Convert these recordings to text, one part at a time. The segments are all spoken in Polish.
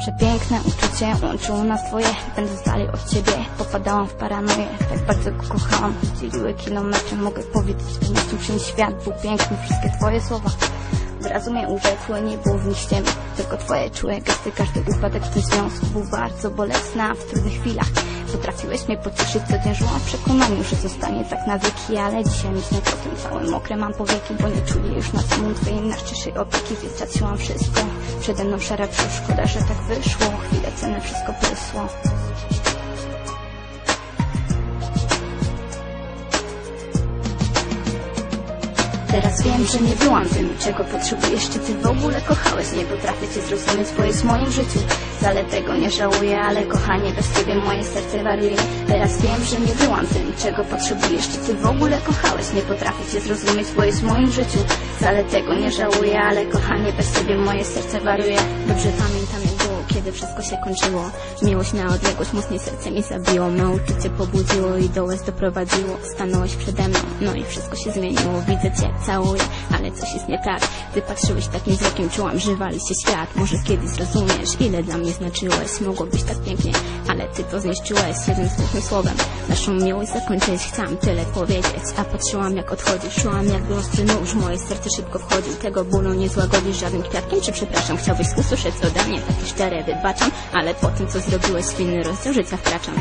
Przepiękne uczucie łączyło nas dwoje Będąc dalej od ciebie. Popadałam w paranoję Tak bardzo go kochałam, dzieliły kilometry Mogę powiedzieć, że czym świat był piękny. Wszystkie twoje słowa od razu mnie urzekły, nie było w nich ściemy Tylko twoje czułe gesty, każdy upadek w tym związku Był bardzo bolesny, a w trudnych chwilach Potrafiłeś mnie pocieszyć, co żyłam w przekonaniu, że zostanie tak na wieki Ale dzisiaj myślę o tym całym mokre mam powieki Bo nie czuję już nad sobą twojej najszczerszej opieki Więc straciłam wszystko, przede mną szara brzuch Szkoda, że tak wyszło, chwilę cenę wszystko prysło Teraz wiem, że nie byłam tym, czego potrzebujesz Czy ty w ogóle kochałeś? Nie potrafię cię zrozumieć, bo jest w moim życiu. Wcale tego nie żałuję, ale kochanie, bez ciebie moje serce wariuje Teraz wiem, że nie byłam tym, czego potrzebujesz Czy ty w ogóle kochałeś? Nie potrafię cię zrozumieć, bo jest w moim życiu. Wcale tego nie żałuję, ale kochanie, bez ciebie moje serce wariuje Dobrze pamiętam jak było, kiedy wszystko się kończyło. Miłość na odległość mocniej serce mi zabiło. Me uczucie pobudziło i do łez doprowadziło. Stanąłeś przede mną, no i wszystko się zmieniło. Widzę cię, całuję, ale coś jest nie tak. Gdy patrzyłeś takim wzrokiem, czułam, że wali się świat. Może kiedyś zrozumiesz, ile dla mnie znaczyłeś. Mogło być tak pięknie, ale ty to zniszczyłeś Jednym smutnym słowem, naszą miłość zakończyć Chciałam tyle powiedzieć, a patrzyłam jak odchodzisz. Czułam jak ostry nóż, moje serce szybko wchodził Tego bólu nie złagodzisz żadnym kwiatkiem. Czy przepraszam, chciałbyś usłyszeć ode mnie Takie szczere wybaczam, ale po tym co zrobiłeś w inny rozdział życia wkraczam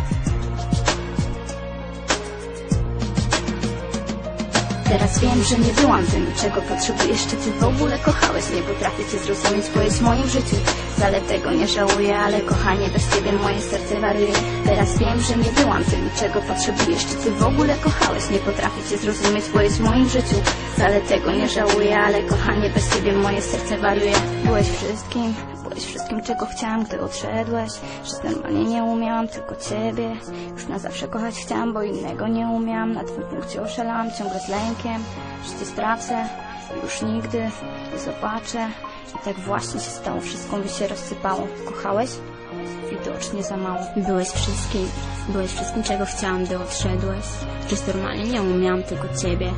Teraz wiem, że nie byłam tym, czego potrzebujesz Czy ty w ogóle kochałeś? Nie potrafię cię zrozumieć, bo jest w moim życiu. Wcale tego nie żałuję, ale kochanie, bez ciebie moje serce wariuje Teraz wiem, że nie byłam tym, czego potrzebujesz Czy ty w ogóle kochałeś? Nie potrafię cię zrozumieć, bo jest w moim życiu. Wcale tego nie żałuję, ale kochanie, bez ciebie moje serce wariuje Byłeś wszystkim, byłeś wszystkim, czego chciałam, gdy odszedłeś. Żyć normalnie nie umiałam, tylko ciebie. Już na zawsze kochać chciałam, bo innego nie umiałam. Na twym punkcie oszalałam, ciągle z lękiem Że cię stracę, już nigdy nie zobaczę. I tak właśnie się stało, wszystko mi się rozsypało. Kochałeś? Widocznie za mało. Byłeś wszystkim, byłeś wszystkim czego chciałam, gdy odszedłeś. Żyć normalnie nie umiałam, tylko ciebie.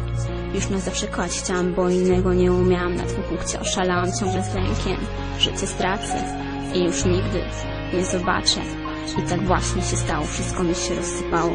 Już na zawsze kochać chciałam, bo innego nie umiałam. Na twym punkcie oszalałam ciągle z lękiem Że cię stracę i już nigdy nie zobaczę. I tak właśnie się stało, wszystko mi się rozsypało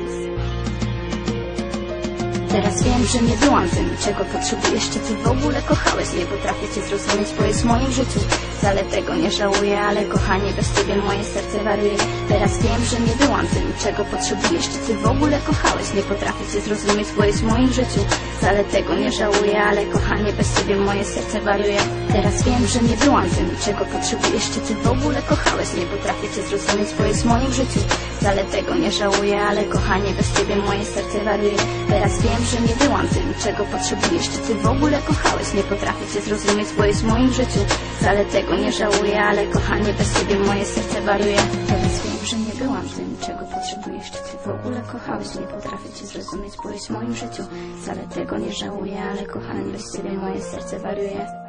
Teraz wiem, że nie byłam tym, czego potrzebujesz Czy ty w ogóle kochałeś? Nie potrafię cię zrozumieć, bo jest w moim życiu. Wcale tego nie żałuję, ale kochanie, bez ciebie moje serce wariuje Teraz wiem, że nie byłam tym, czego potrzebujesz Czy ty w ogóle kochałeś? Nie potrafię cię zrozumieć, bo jest w moim życiu. Wcale tego nie żałuję, ale kochanie, bez ciebie moje serce wariuje Teraz wiem, że nie byłam tym, czego potrzebujesz Czy ty w ogóle kochałeś? Nie potrafię cię zrozumieć, bo jest w moim życiu. Wcale tego nie żałuję, ale kochanie, bez ciebie moje serce wariuje Teraz wiem, że nie byłam tym, czego potrzebujesz Czy ty w ogóle kochałeś? Nie potrafię cię zrozumieć, bo jest w moim życiu Wcale tego nie żałuję, ale kochanie, bez ciebie moje serce wariuje Teraz wiem, że nie byłam tym, czego potrzebujesz Czy ty w ogóle kochałeś? Nie potrafię cię zrozumieć, bo jest w moim życiu Wcale tego nie żałuję, ale kochanie, bez ciebie moje serce wariuje